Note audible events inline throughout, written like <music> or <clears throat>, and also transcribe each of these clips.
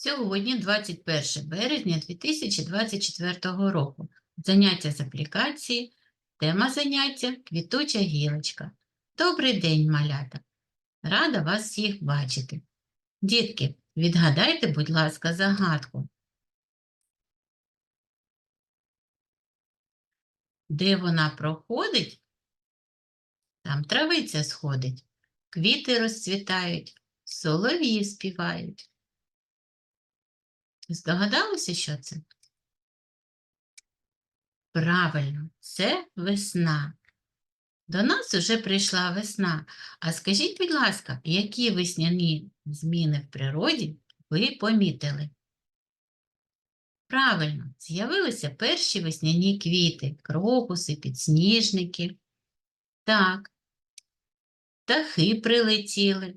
Сьогодні 21 березня 2024 року. Заняття з аплікації. Тема заняття квітуча гілочка. Добрий день, малята! Рада вас всіх бачити. Дітки, відгадайте, будь ласка, загадку. Де вона проходить, там травиця сходить, квіти розцвітають, солов'ї співають. Здогадалися, що це? Правильно, це весна. До нас уже прийшла весна. А скажіть, будь ласка, які весняні зміни в природі ви помітили? Правильно, з'явилися перші весняні квіти, крокуси, підсніжники. Так, птахи прилетіли.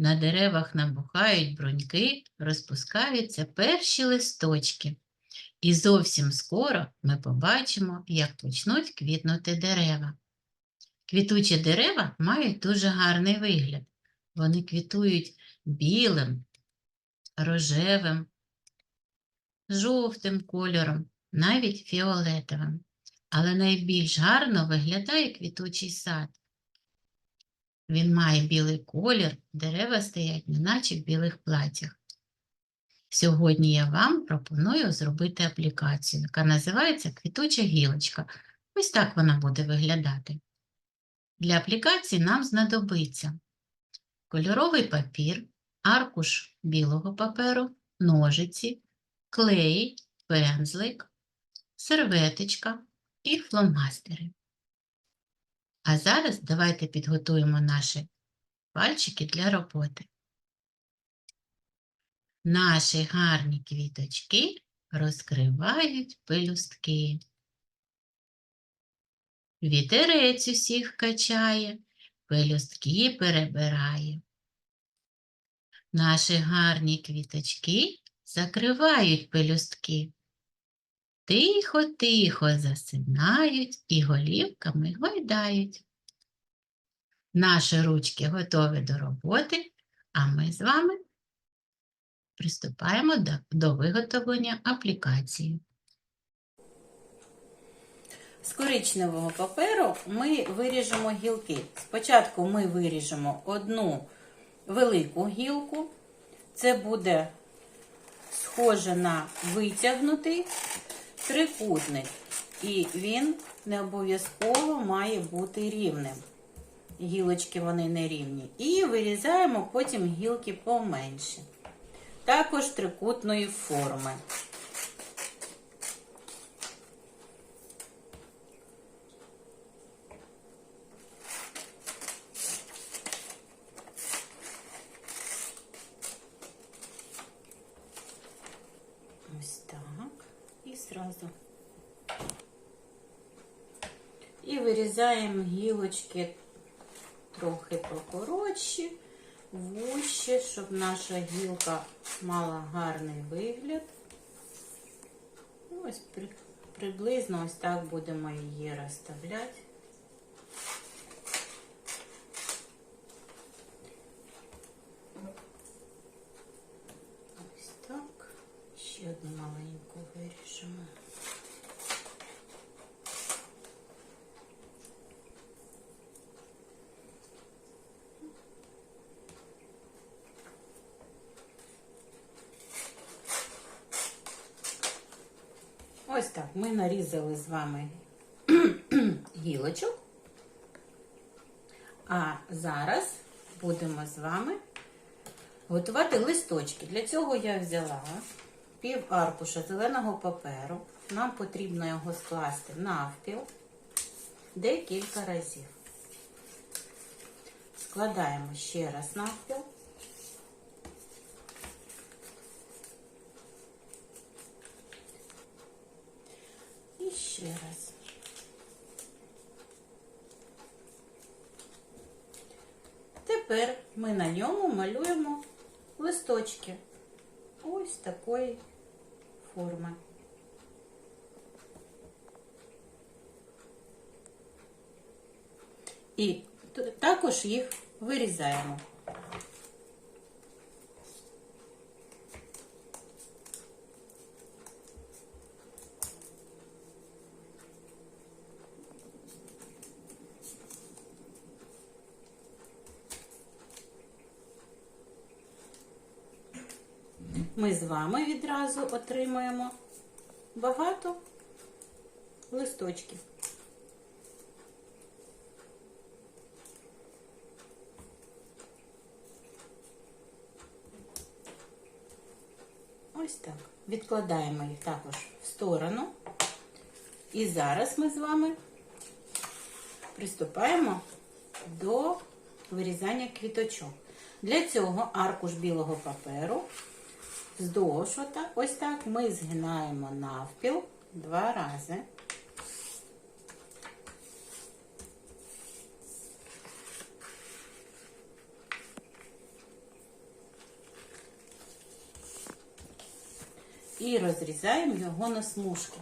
На деревах набухають бруньки, розпускаються перші листочки. І зовсім скоро ми побачимо, як почнуть квітнути дерева. Квітучі дерева мають дуже гарний вигляд. Вони квітують білим, рожевим, жовтим кольором, навіть фіолетовим. Але найбільш гарно виглядає квітучий сад. Він має білий колір, дерева стоять неначе в білих платях. Сьогодні я вам пропоную зробити аплікацію, яка називається квітуча гілочка. Ось так вона буде виглядати. Для аплікації нам знадобиться кольоровий папір, аркуш білого паперу, ножиці, клей, пензлик, серветочка і фломастери. А зараз давайте підготуємо наші пальчики для роботи. Наші гарні квіточки розкривають пелюстки. Вітерець усіх качає, пелюстки перебирає. Наші гарні квіточки закривають пелюстки. Тихо-тихо засинають і голівками гойдають. Наші ручки готові до роботи, а ми з вами приступаємо до, до виготовлення аплікації. З коричневого паперу ми виріжемо гілки. Спочатку ми виріжемо одну велику гілку. Це буде схоже на витягнутий трикутник. І він не обов'язково має бути рівним. Гілочки вони не рівні. І вирізаємо потім гілки поменше. Також трикутної форми. Ось так. І зразу. І вирізаємо гілочки трохи покоротші, вуще, щоб наша гілка мала гарний вигляд. Ось приблизно ось так будемо її розставляти. Ось так. Ще одну маленьку виріжемо. Ось так. Ми нарізали з вами <clears throat> гілочок. А зараз будемо з вами готувати листочки. Для цього я взяла пів аркуша зеленого паперу. Нам потрібно його скласти навпіл декілька разів. Складаємо ще раз навпіл. І ще раз. Тепер ми на ньому малюємо листочки ось такої форми. І також їх вирізаємо. Ми з вами відразу отримаємо багато листочків. Ось так. Відкладаємо їх також в сторону. І зараз ми з вами приступаємо до вирізання квіточок. Для цього аркуш білого паперу вздовж отак, ось так ми згинаємо навпіл два рази. І розрізаємо його на смужки.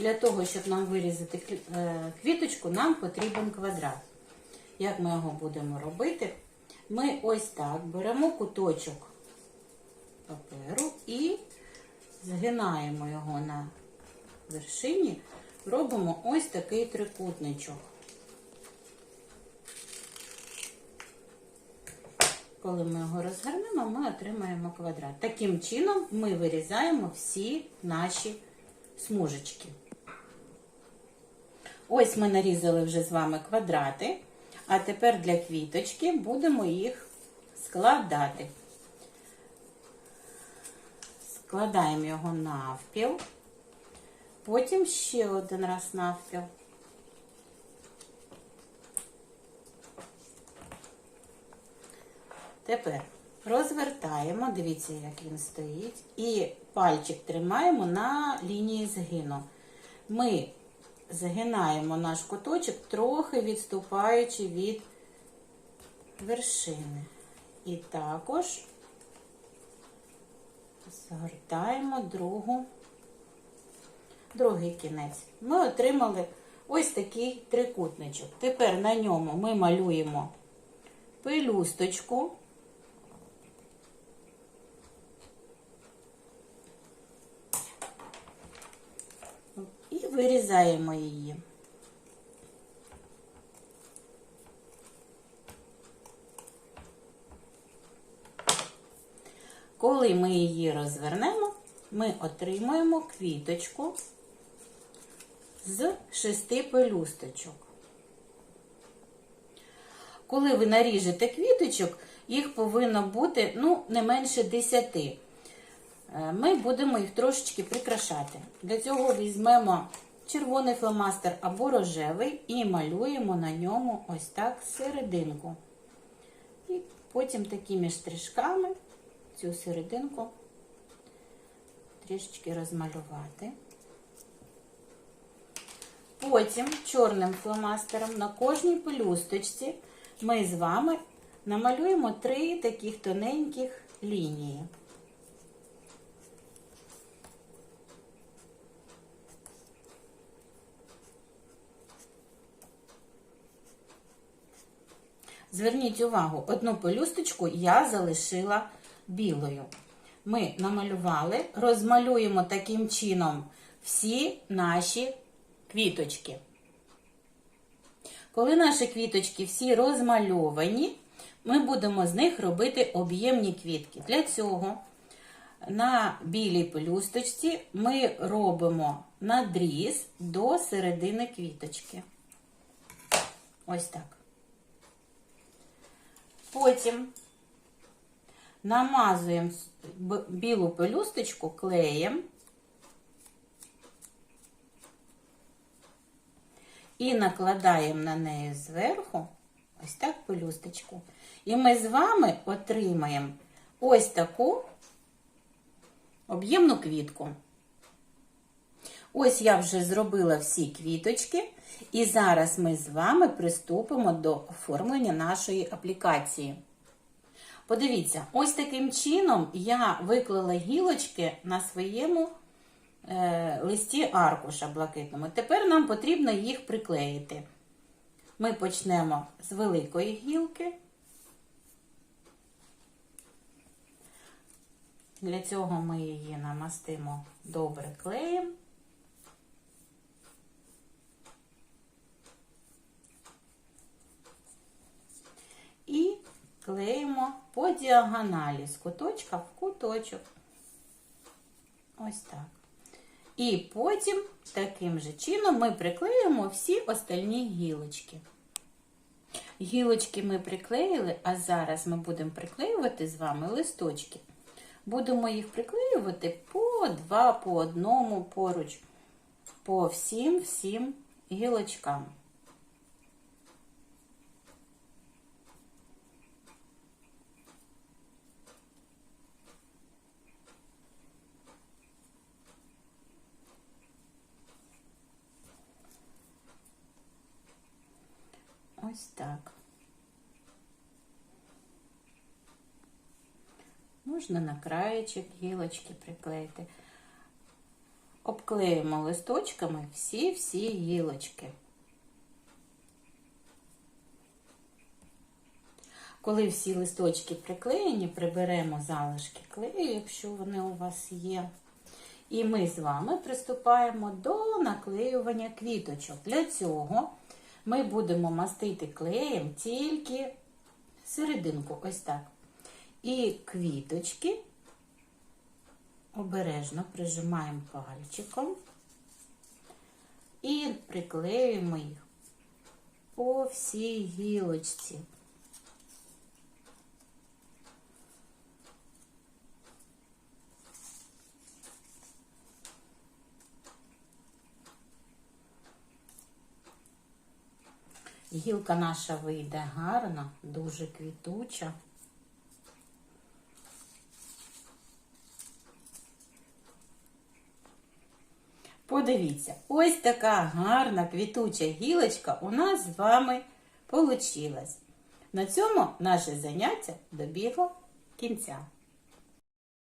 Для того, щоб нам вирізати е, квіточку, нам потрібен квадрат. Як ми його будемо робити? Ми ось так беремо куточок паперу і згинаємо його на вершині, робимо ось такий трикутничок. Коли ми його розгорнемо, ми отримаємо квадрат. Таким чином ми вирізаємо всі наші смужечки. Ось ми нарізали вже з вами квадрати, а тепер для квіточки будемо їх складати. Складаємо його навпіл, потім ще один раз навпіл. Тепер розвертаємо, дивіться, як він стоїть, і пальчик тримаємо на лінії згину. Ми загинаємо наш куточок, трохи відступаючи від вершини. І також згортаємо другу, другий кінець. Ми отримали ось такий трикутничок. Тепер на ньому ми малюємо пелюсточку. І вирізаємо її. Коли ми її розвернемо, ми отримуємо квіточку з шести пелюсточок. Коли ви наріжете квіточок, їх повинно бути ну, не менше 10. Е, Ми будемо їх трошечки прикрашати. Для цього візьмемо червоний фломастер або рожевий і малюємо на ньому ось так серединку. І потім такими штришками цю серединку трішечки розмалювати. Потім чорним фломастером на кожній пелюсточці ми з вами намалюємо три таких тоненьких лінії. Зверніть увагу, одну пелюсточку я залишила білою. Ми намалювали, розмалюємо таким чином всі наші квіточки. Коли наші квіточки всі розмальовані, ми будемо з них робити об'ємні квітки. Для цього на білій пелюсточці ми робимо надріз до середини квіточки. Ось так. Потім намазуємо білу пелюсточку клеєм і накладаємо на неї зверху ось так пелюсточку. І ми з вами отримаємо ось таку об'ємну квітку. Ось я вже зробила всі квіточки, і зараз ми з вами приступимо до оформлення нашої аплікації. Подивіться, ось таким чином я виклала гілочки на своєму е, листі аркуша блакитному. Тепер нам потрібно їх приклеїти. Ми почнемо з великої гілки. Для цього ми її намастимо добре клеєм. І клеїмо по діагоналі з куточка в куточок. Ось так. І потім таким же чином ми приклеїмо всі остальні гілочки. Гілочки ми приклеїли, а зараз ми будемо приклеювати з вами листочки. Будемо їх приклеювати по два, по одному поруч, по всім всім гілочкам. Ось так. Можна на краєчок гілочки приклеїти. Обклеїмо листочками всі-всі гілочки. Коли всі листочки приклеєні, приберемо залишки клею, якщо вони у вас є. І ми з вами приступаємо до наклеювання квіточок. Для цього ми будемо мастити клеєм тільки серединку, ось так. І квіточки обережно прижимаємо пальчиком і приклеюємо їх по всій гілочці. Гілка наша вийде гарна, дуже квітуча. Подивіться, ось така гарна квітуча гілочка у нас з вами получилась. На цьому наше заняття добігло кінця.